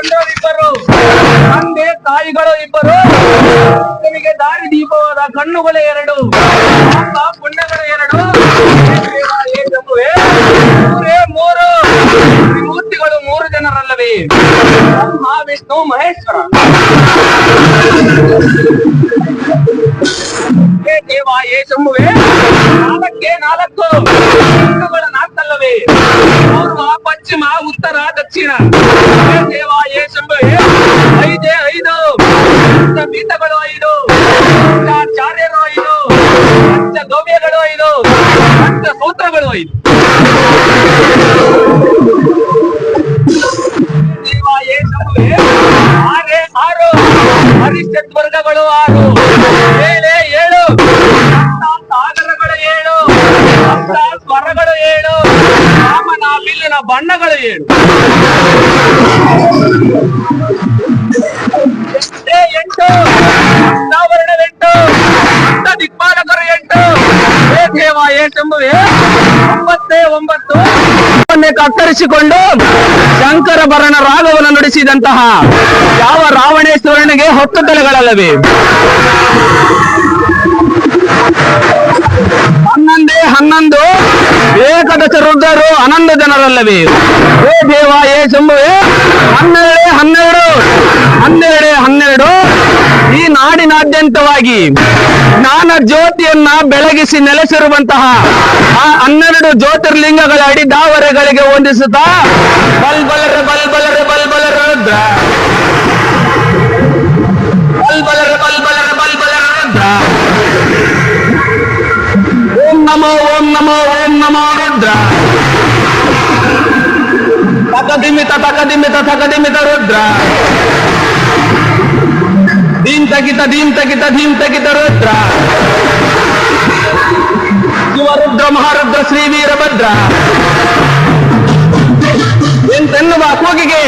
ಚಂದ್ರರಿಬ್ಬರು ತಂದೆ ತಾಯಿಗಳು ಇಬ್ಬರು, ನಿಮಗೆ ದಾರಿ ದೀಪವಾದ ಕಣ್ಣುಗಳು ಎರಡು ಪುಣ್ಯಗಳು ಎರಡು ಮೂರೇ ಮೂರು ಮೂರ್ತಿಗಳು ಮೂರು ಜನರಲ್ಲವೇ. ಮಹಾವಿಷ್ಣು ವಿಷ್ಣು, ಮಹೇಶ್ವರ. ದೇವ, ಏ ಶಂಭುವೆ, ನಾಲ್ಕೇ ನಾಲ್ಕು. ಪೂರ್ವ ಪಶ್ಚಿಮ ಉತ್ತರ ದಕ್ಷಿಣ. ದೇವ ಏ ಶಂಭುವೆ ಐದೇ ಐದು. ಪೀಠಗಳು ಐದು. ಪಂಚಾಚಾರ್ಯರು ಐದು. ಪಂಚ ಗೌಮ್ಯಗಳು ಐದು. ಪಂಚ ಸೂತ್ರಗಳು ಐದು. ದೇವ ಏ ಆರೇ. ಆರು. ಹರಿಶ್ಚತ್ ವರ್ಗಗಳು ಆರು. ಬಿಲ್ಲಿನ ಬಣ್ಣಗಳು ಏಳು ಎಂಟೇ. ಎಂಟು. ವರ್ಣವೆಂಟು ಸಪ್ತ ದಿಕ್ಪಾಲಕರು ಎಂಟು ದೇವ ಏ ಶಂಭುವೆ ಒಂಬತ್ತೇ. ಒಂಬತ್ತು ಕತ್ತರಿಸಿಕೊಂಡು ಶಂಕರ ಭರಣ ರಾಗವನ್ನು ನುಡಿಸಿದಂತಹ ಯಾವ ರಾವಣೇಶ್ವರನಿಗೆ ಹೊತ್ತು ತಲೆಗಳಲ್ಲವೇ? ಏಕದಶ ರುದ್ರರು ಅನಂದ ಜನರಲ್ಲವೇ? ಹೇ ದೇವ ಏ ಶಂಭುವೆ ಹನ್ನೆರಡು ಹನ್ನೆರಡು ಹನ್ನೆರಡು ಹನ್ನೆರಡು. ಈ ನಾಡಿನಾದ್ಯಂತವಾಗಿ ಜ್ಞಾನ ಜ್ಯೋತಿಯನ್ನ ಬೆಳಗಿಸಿ ನೆಲೆಸಿರುವಂತಹ ಆ ಹನ್ನೆರಡು ಜ್ಯೋತಿರ್ಲಿಂಗಗಳ ಅಡಿ ದಾವರೆಗಳಿಗೆ ಹೊಂದಿಸುತ್ತಾ ಬಲ್ಬಲರ ಬಲ್ಬಲರ ಬಲ್ಬಲರ ರುದ್ರ. ಬಲ್ಬಲರ ಬಲ್ಬಲರ ಬಲ್ಬಲರ ರುದ್ರ. ನಮೋ ನಮೋ ಓಂ ನಮೋ ರುದ್ರ. ತಕದಿಮಿತ ತಕದಿಮಿತ ತಕದಿಮಿತ ರುದ್ರ. ದೀನ್ ತಗಿತ ದೀನ್ ತಗಿತ ದೀನ್ ತಗಿತ ರುದ್ರ. ಶಿವರುದ್ರ ಮಹಾರುದ್ರ, ಶ್ರೀ ವೀರಭದ್ರ. ಎಂತೆನ್ನುವ ಕೂಗಿಗೆ?